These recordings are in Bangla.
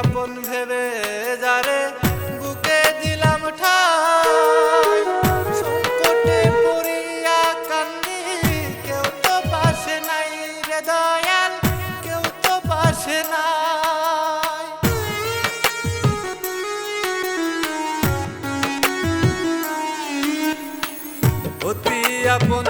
আপন ভেবে যারে বুকে দিলাম ঠাই? সংকটে পড়িয়া কান্দি, কেউ তো পাশে নাই রে দয়াল, কেউ তো পাশে নাই। অতি আপন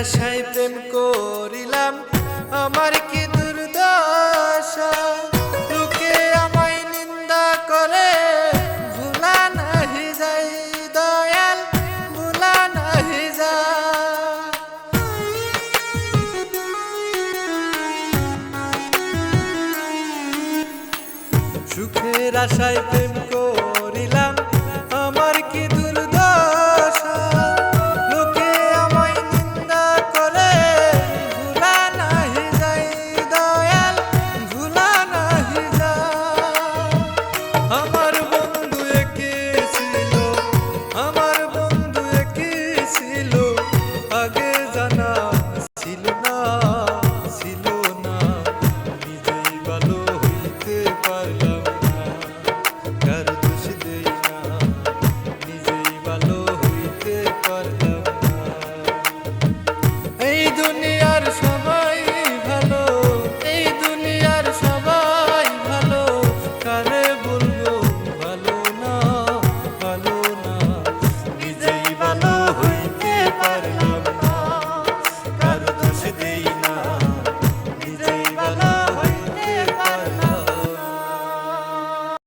আশায় প্রেম করিলাম। আমার কি দুর্দশা? লোকে আমায় নিন্দা করে। ভুলা নাহি যাই দয়াল, ভুলা নাহি যায় সুখের আশায় প্রেম কর Ama Hare